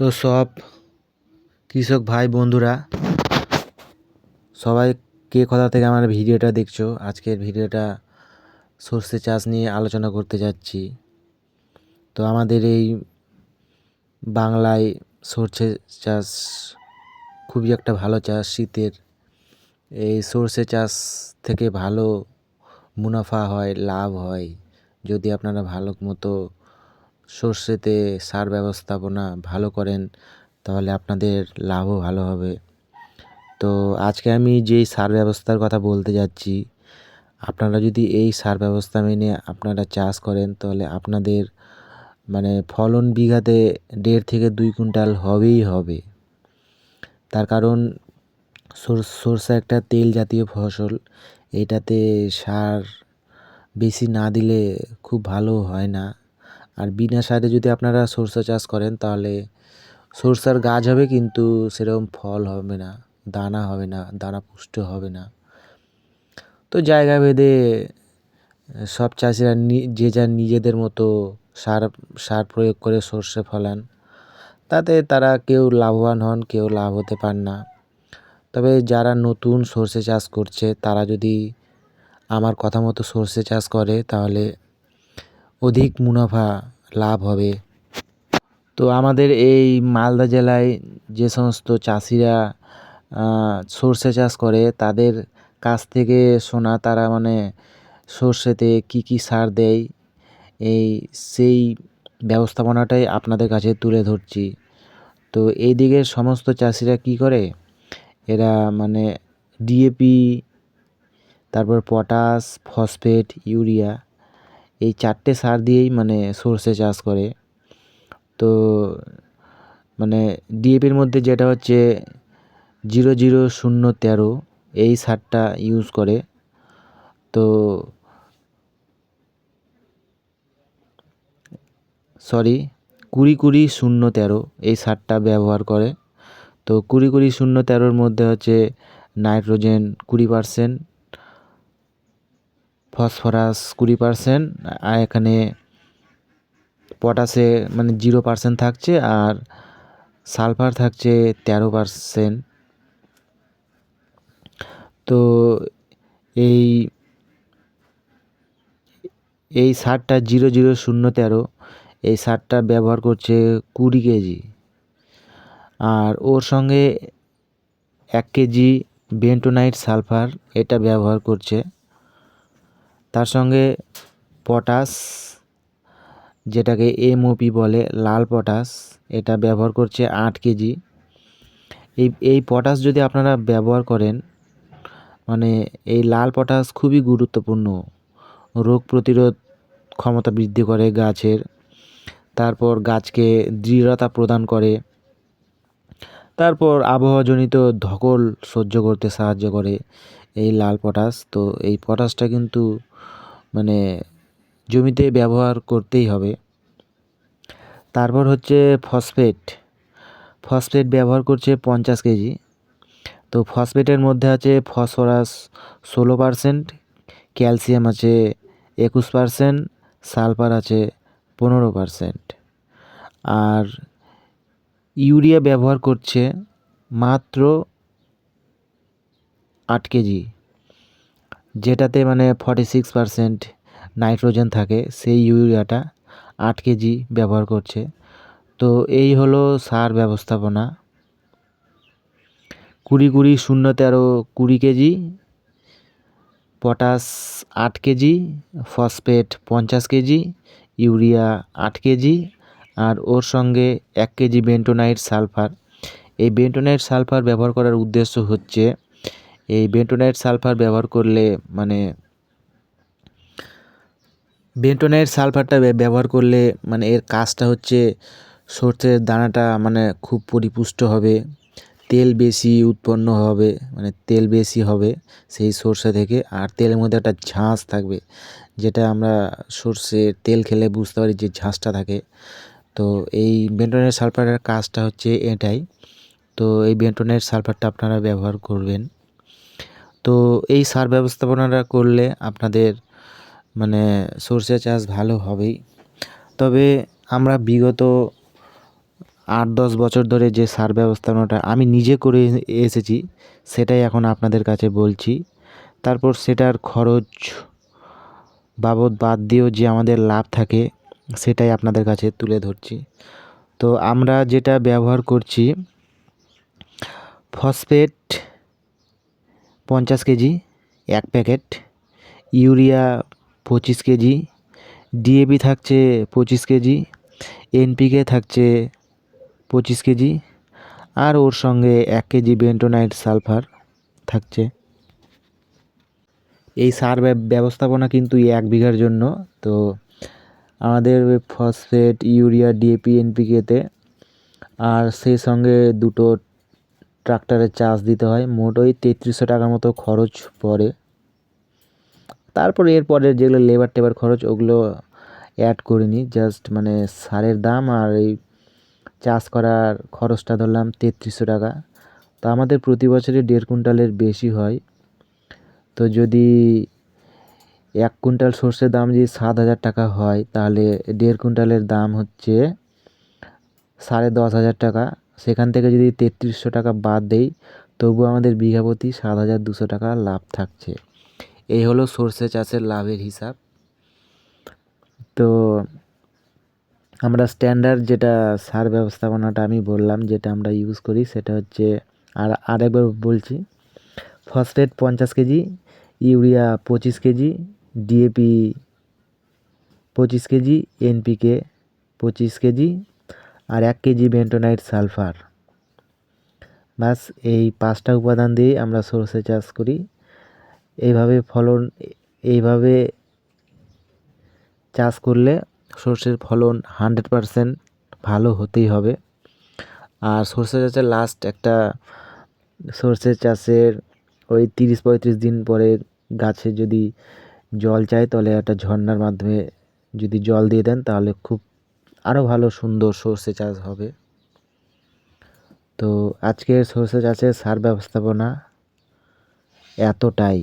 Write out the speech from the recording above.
তো সব কৃষক ভাই বন্ধুরা, সবাই কে কথা থেকে আমার ভিডিওটা দেখছ? আজকের ভিডিওটা সর্ষে চাষ নিয়ে আলোচনা করতে যাচ্ছি। তো আমাদের এই বাংলায় সর্ষে চাষ খুবই একটা ভালো চাষ, শীতের। এই সর্ষে চাষ থেকে ভালো মুনাফা হয়, লাভ হয়। যদি আপনারা ভালো মতো সর্ষেতে সার ব্যবস্থাপনা ভালো করেন, তাহলে আপনাদের লাভও ভালো হবে। তো আজকে আমি যেই সার ব্যবস্থার কথা বলতে যাচ্ছি, আপনারা যদি এই সার ব্যবস্থা মেনে আপনারা চাষ করেন, তাহলে আপনাদের মানে ফলন বিঘাতে দেড় থেকে দুই কুইন্টাল হবেই হবে। তার কারণ সরষে একটা তেল জাতীয় ফসল, এটাতে সার বেশি না দিলে খুব ভালো হয় না। আর বিনা সারে যদি আপনারা সরষে চাষ করেন, তাহলে সরষার গাছ হবে কিন্তু সেরকম ফল হবে না, দানা হবে না, দানা পুষ্ট হবে না। তো জায়গা ভেদে সব চাষিরা যে যার নিজেদের মতো সার সার প্রয়োগ করে সর্ষে ফলান, তাতে তারা কেউ লাভবান হন, কেউ লাভ হতে পান না। তবে যারা নতুন সর্ষে চাষ করছে, তারা যদি আমার কথা মতো সর্ষে চাষ করে, তাহলে অধিক মুনাফা লাভ হবে। তো আমাদের এই মালদা জেলায় যে সমস্ত চাষিরা সর্ষে চাষ করে, তাদের কাছ থেকে শোনা তারা মানে সর্ষেতে কী কী সার দেয়, এই সেই ব্যবস্থাপনাটাই আপনাদের কাছে তুলে ধরছি। তো এই দিকের সমস্ত চাষিরা কী করে? এরা মানে ডিএপি তারপর পটাশ ফসফেট ইউরিয়া এই চারটে সার দিয়েই মানে সর্ষে চাষ করে। তো মানে ডিএপির মধ্যে যেটা হচ্ছে জিরো জিরো শূন্য তেরো এই সারটা ইউজ করে। তো সরি কুড়ি কুড়ি শূন্য তেরো এই সারটা ব্যবহার করে। তো কুড়ি কুড়ি শূন্য তেরোর মধ্যে হচ্ছে নাইট্রোজেন কুড়ি পারসেন্ট ফসফরাস কুড়ি পারসেন্ট আর এখানে পটাশে মানে জিরো পারসেন্ট থাকছে আর সালফার থাকছে তেরো পারসেন্ট তো এই এই সারটা জিরো জিরো শূন্য তেরো, এই সারটা ব্যবহার করছে কুড়ি কেজি। আর ওর সঙ্গে এক কেজি বেন্টোনাইট সালফার এটা ব্যবহার করছে। তার সঙ্গে পটাশ, যেটাকে এমওপি বলে, লাল পটাশ, এটা ব্যবহার করছে আট কেজি। এই এই পটাশ যদি আপনারা ব্যবহার করেন মানে এই লাল পটাশ খুবই গুরুত্বপূর্ণ। রোগ প্রতিরোধ ক্ষমতা বৃদ্ধি করে গাছের, তারপর গাছকে দৃঢ়তা প্রদান করে, তারপর আবহাওয়াজনিত ধকল সহ্য করতে সাহায্য করে এই লাল পটাশ। তো এই পটাশটা কিন্তু মানে জমিতে ব্যবহার করতেই হবে। তারপর হচ্ছে ফসফেট। ফসফেট ব্যবহার করছে পঞ্চাশ কেজি। তো ফসফেটের মধ্যে আছে ফসফরাস ষোলো পারসেন্ট, ক্যালসিয়াম আছে একুশ পারসেন্ট, সালফার আছে পনেরো পারসেন্ট। আর ইউরিয়া ব্যবহার করছে মাত্র আট কেজি। যেটাতে মানে ফর্টি সিক্স পারসেন্ট নাইট্রোজেন থাকে, সেই ইউরিয়াটা আট কেজি ব্যবহার করছে। তো এই হলো সার ব্যবস্থাপনা। কুড়ি কুড়ি শূন্য তেরো কুড়ি কেজি, পটাশ আট কেজি, ফসফেট পঞ্চাশ কেজি, ইউরিয়া আট কেজি, আর ওর সঙ্গে এক কেজি বেন্টোনাইট সালফার এই বেন্টোনাইট সালফার ব্যবহার করার উদ্দেশ্য হচ্ছে এই বেন্টোনাইট সালফার ব্যবহার করলে মানে বেন্টোনাইট সালফারটা ব্যবহার করলে মানে এর কাজটা হচ্ছে সর্ষের দানাটা মানে খুব পরিপুষ্ট হবে, তেল বেশি উৎপন্ন হবে মানে তেল বেশি হবে সেই সর্ষে থেকে, আর তেলের মধ্যে একটা ঝাঁস থাকবে, যেটা আমরা সর্ষের তেল খেলে বুঝতে পারি যে ঝাঁসটা থাকে। তো এই বেন্টোনাইট সালফারের কাজটা হচ্ছে এটাই। তো এই বেন্টোনাইট সালফারটা আপনারা ব্যবহার করবেন। তো এই সার ব্যবস্থাপনাটা করলে আপনাদের মানে সর্ষে চাষ ভালো হবেই। তবে আমরা বিগত আট দশ বছর ধরে যে সার ব্যবস্থাপনাটা আমি নিজে করে এসেছি, সেটাই এখন আপনাদের কাছে বলছি। তারপর সেটার খরচ বাবদ বাদ দিয়েও যে আমাদের লাভ থাকে, সেটাই আপনাদের কাছে তুলে ধরছি। তো আমরা যেটা ব্যবহার করছি, ফসফেট পঞ্চাশ কেজি, এক প্যাকেট। ইউরিয়া পঁচিশ কেজি। ডিএপি থাকছে পঁচিশ কেজি। এনপিকে থাকছে পঁচিশ কেজি। আর ওর সঙ্গে এক কেজি বেন্টোনাইট সালফার থাকছে। এই সার ব্যব- ব্যবস্থাপনা কিন্তু এক বিঘার জন্য। তো আমাদের ফসফেট, ইউরিয়া, ডিএপি এনপিকেতে আর সেই সঙ্গে দুটো ট্রাক্টরের চার্জ দিতে হয়, মোট ওই তেত্রিশশো টাকার মতো খরচ পড়ে। তারপরে এরপরে যেগুলো লেবার টেবার খরচ, ওগুলো অ্যাড করিনি জাস্ট মানে সারের দাম আর এই চাষ করার খরচটা ধরলাম তেত্রিশশো টাকা। তো আমাদের প্রতি বছরে দেড় কুইন্টালের বেশি হয়। তো যদি এক কুইন্টাল সর্ষের দাম যদি সাত হাজার টাকা হয়, তাহলে দেড় কুইন্টালের দাম হচ্ছে সাড়ে দশ হাজার টাকা। সেখান থেকে যদি তেত্রিশশো টাকা বাদ দেই তবু আমাদের বিঘা প্রতি সাত হাজার দুশো টাকা লাভ থাকছে। এই হলো সর্ষে চাষের লাভের হিসাব। তো আমরা স্ট্যান্ডার্ড যেটা সার ব্যবস্থাপনাটা আমি বললাম, যেটা আমরা ইউজ করি, সেটা হচ্ছে, আর আরেকবার বলছি ফসফেট পঞ্চাশ কেজি, ইউরিয়া পঁচিশ কেজি ডিএপি পঁচিশ কেজি এনপিকে পঁচিশ কেজি আর এক কেজি বেন্টোনাইট সালফার ব্যাস, এই পাঁচটা উপাদান দিয়ে আমরা সরষে চাষ করি। এইভাবে ফলন, এইভাবে চাষ করলে সর্ষের ফলন হান্ড্রেড পারসেন্ট ভালো হতেই হবে। আর সর্ষে চাষের লাস্ট একটা, সর্ষে চাষের ওই তিরিশ পঁয়ত্রিশ দিন পরে গাছে যদি জল চায়, তাহলে একটা ঝর্নার মাধ্যমে যদি জল দিয়ে দেন, তাহলে খুব আরও ভালো সুন্দর সর্ষে চাষ হবে। তো আজকের সর্ষে চাষের সার ব্যবস্থাপনা এতটাই।